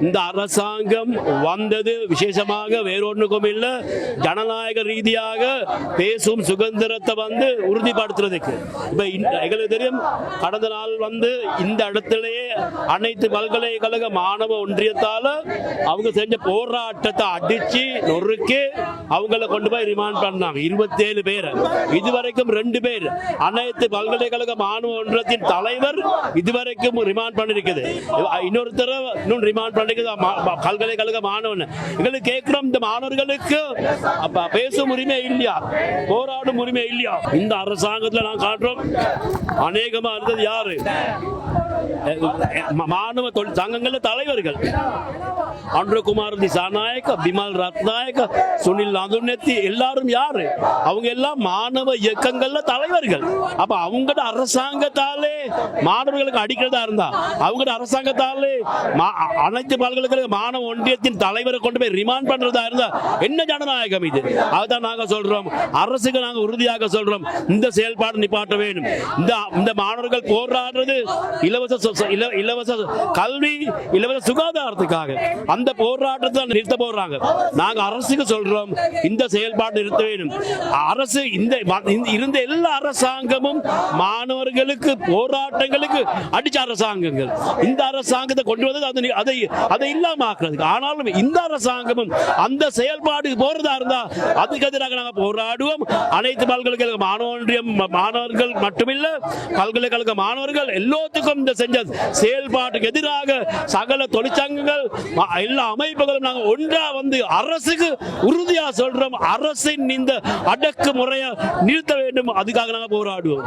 இந்த அரசாங்கம் வந்தது. விசேஷமாக வேறொன்றுக்கும் இல்ல. ஜனநாயக ரீதியாக பேசும் சுதந்திரத்தை வந்து உறுதிப்படுத்துறதுக்கு. இப்ப எங்களுக்கு தெரியும் கடந்த நாள் வந்து இந்த இடத்திலேயே அனைத்து பல்கலைக்கழக மாணவ ஒன்றியத்தால அவங்க செஞ்ச போராட்டத்தை அடிச்சு நொறுக்கி அவங்கள கொண்டு போய் ரிமாண்ட் பண்ணாங்க. இருபத்தேழு பேர். இதுவரைக்கும் ரெண்டு பேர். அனைத்து பல்கலைக்கழக மாணவ ஒன்றியத்தின் தலைவர் இதுவரைக்கும் ரிமாண்ட் பண்ணிருக்குது. இன்னொருத்தர இன்னும் ரிமாண்ட் பல்கலைக்கழக மாணவன் எங்களுக்கு கேட்கிறோம் இந்த மாணவர்களுக்கு. பேசும் உரிமை இல்லையா? போராடும் உரிமை இல்லையா? இந்த அரசாங்கத்துல நான் காட்டுறோம். அநேகமா இருந்தது யாரு? மாணவ தொழில் சங்கங்கள தலைவர்கள். அன்றகுமார் திசாநாயக்க பிமல் ரத்நாயக்க சுனில் நதுநெத்தி எல்லாரும் யாரு? அவங்க எல்லாம் மாணவ இயக்கங்கள்ல தலைவர்கள். அப்ப அவங்கட அரசாங்கத்தாலே மாணவர்களுக்கு அடிக்கிறதா இருந்தா அவங்கட அரசாங்கத்தாலே மா- அனைத்து பல்கலைக்கழக மாணவ ஒன்றியத்தின் தலைவரை கொண்டு போய் ரிமாண்ட் பண்றதா இருந்தா என்ன ஜனநாயகம் இது? அதுதான் நாங்க சொல்றோம். அரசுக்கு நாங்க உறுதியாக சொல்றோம். இந்த செயல்பாடு நிப்பாட்ட வேண்டும். இந்த இந்த மாணவர்கள் போராடுறது இலவச இலவச இலவச கல்வி இலவச சுகாதாரத்துக்காக. அந்த போராட்டத்தை நிறுத்த போடுறாங்க நாங்க அரசுக்கு சொல்றோம் இந்த செயல்பாடு நிறுத்த வேண்டும். அரசு இந்த இருந்த எல்லா அரசாங்கமும் மாணவர்களுக்கு போராட்டங்களுக்கு அடிச்ச அரசாங்கங்கள். இந்த அரசாங்கத்தை கொண்டு வந்தது அது அதை அதை இல்லாம ஆக்குறதுக்கு ஆனாலும் இந்த அரசாங்கமும் அந்த செயல்பாடு போறதா இருந்தா அதுக்கு எதிராக நாங்க போராடுவோம். அனைத்து பல்கலைக்கழக மாணவன்றியம் மாணவர்கள் மட்டுமில்ல பல்கலைக்கழக மாணவர்கள் எல்லோத்துக்கும் இந்த செஞ்ச செயல்பாட்டுக்கு எதிராக சகல தொழிற்சங்கங்கள் எல்லா அமைப்புகளும் நாங்கள் ஒன்றா வந்து அரசுக்கு உறுதியாக சொல்றோம். அரசின் இந்த அடக்கு முறையை நிறுத்த வேண்டும். அதுக்காக நாங்கள் போராடுவோம்.